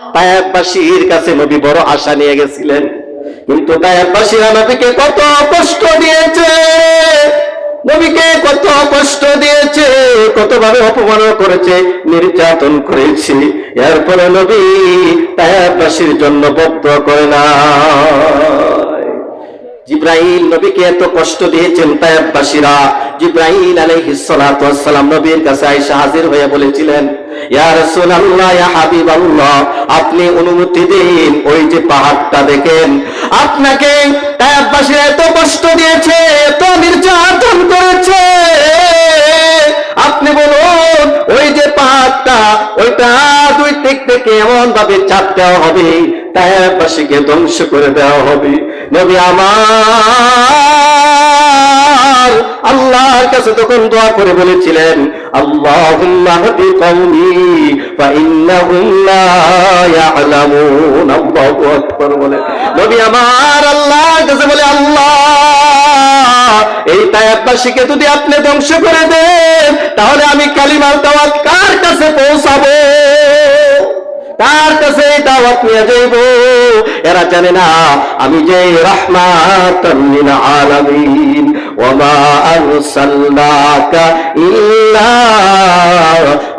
তায়াববাসীর কাছে নবী বড় আশা নিয়ে গেছিলেন। কিন্তু তায়াববাসীরা নবীকে কত কষ্ট দিয়েছে। নবীকে কত কষ্ট দিয়েছে, কতভাবে অপমান করেছে, নির্যাতন করেছে। এরপরে নবী তায়াববাসীর জন্য বদ্ধ করে না জিব্রাইল নবীকে এত কষ্ট দিয়েছেন তায়াববাসীরা জিব্রাইল আলাইহিস সালাতু নবীর কাছে আয়েশা হাজির হয়ে বলেছিলেন আপনি অনুমতি দিন, ওই যে পাহাড়টা দেখেন। আপনাকে এত কষ্ট দিয়েছে, এত নির্যাতন করেছে। আপনি বলুন, ওই যে পাহাড়টা, ওইটা দুই দিক থেকে এমন ভাবে চাপ দেওয়া হবে তাই তায়াববাসীকে ধ্বংস করে দেওয়া হবে। নবী আমার আল্লাহর কাছে তখন দোয়া করে বলেছিলেন, আল্লাহুম্মা হাদি কওমি, ফা কাছে যদি আপনি ধ্বংস করে দেন, তাহলে আমি কালিমার দাওয়াত কার কাছে পৌঁছাবো? তার কাছে দাওয়াত নিয়ে যাইব? এরা জানে না, আমি যে রহমাতান লিল আলামিন। ওমা আরসালনাকা ইল্লা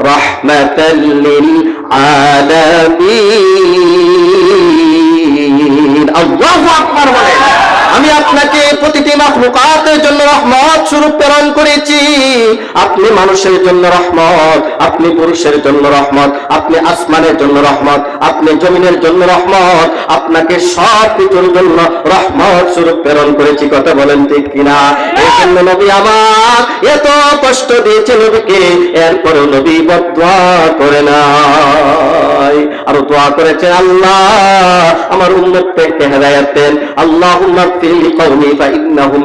রাহমাতাল লিল আলামিন আল্লাহু আকবার বলে আমি আপনাকে প্রতিটি মাখলুকাতের জন্য রহমত স্বরূপ প্রেরণ করেছি। আপনি মানুষের জন্য রহমত, আপনি পুরুষের জন্য রহমত, আপনি আসমানের জন্য রহমত, আপনি জমিনের জন্য রহমত, আপনাকে সব কিছুর জন্য রহমত স্বরূপ প্রেরণ করেছি। কথা বলেন ঠিক কিনা? এই জন্য নবী আমার এত কষ্ট দিয়েছে নবীকে এরপরে নবী বদয়া করে আরও দোয়া করেছেন, আল্লাহ আমার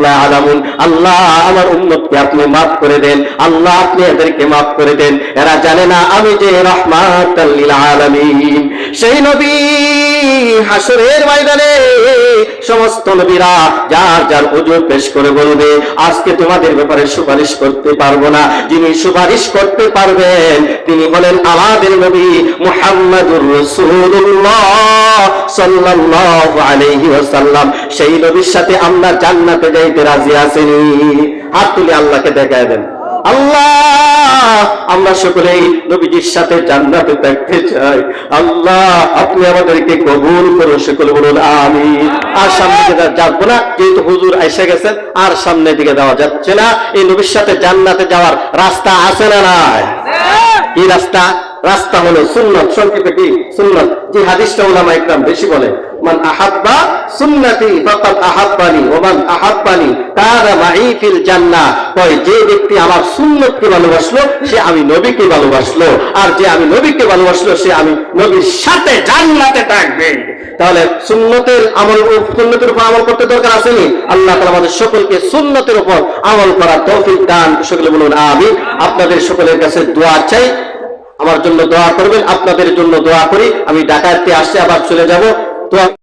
ইয়ালামুন আল্লাহ আমার উম্মতকে আপনি maaf করে দেন। আল্লাহ আপনি এদেরকে maaf করে দেন। এরা জানে না আমি যে রাহমাতাল আলামিন। সেই নবী হাসরের ময়দানে সমস্ত নবীরা যার যার ওজোর পেশ করে বলবে, আজকে তোমাদের ব্যাপারে সুপারিশ করতে পারব না। যিনি সুপারিশ করতে পারবেন, তিনি হলেন আমাদের নবী মুহাম্মাদুর রাসূলুল্লাহ সেই নবীর সাথে আমরা জান্নাতে যাইতে রাজি আছেনি হাত তুলে আল্লাহকে দেখায় দেন। আল্লাহ আমরা সকলেই নবীজির সাথে জান্নাতে থাকতে চাই। আল্লাহ আপনি আমাদেরকে কবুল করুন সকলে বলুন আমি আর সামনে দিকে যাব না যেহেতু হুজুর এসে গেছেন আর সামনে দিকে যাওয়া যাচ্ছে না। এই নবীর সাথে জান্নাতে যাওয়ার রাস্তা আছে না নাই? কি রাস্তা রাস্তা হলো সুন্নত, সংক্ষেপে কি? সুন্নত। যে হাদিসটা ওলামা একদম বেশি বলে, মান আহাব্বা সুন্নতি ফাকাদ আহাব্বানি ওয়া মান আহাব্বানি কানা মাই ফিল জান্নাহ। কয়, যে ব্যক্তি আমার সুন্নতকে ভালোবাসলো, সে আমি নবীকে ভালোবাসলো। আর যে আমি নবীকে ভালোবাসলো, সে আমি নবীর সাথে জান্নাতে থাকবে। তাহলে সুন্নতের আমল সুন্নতের উপর আমল করতে দরকার আসেনি। আল্লাহ তাআলা আমাদের সকলকে সুন্নতের উপর আমল করার তৌফিক দান। সকলে বলুন, আমিন। আপনাদের সকলের কাছে দোয়া চাই। আমার জন্য দোয়া করবেন, আপনাদের জন্য দোয়া করি। আমি ঢাকাতে আসছে, আবার চলে যাব। তো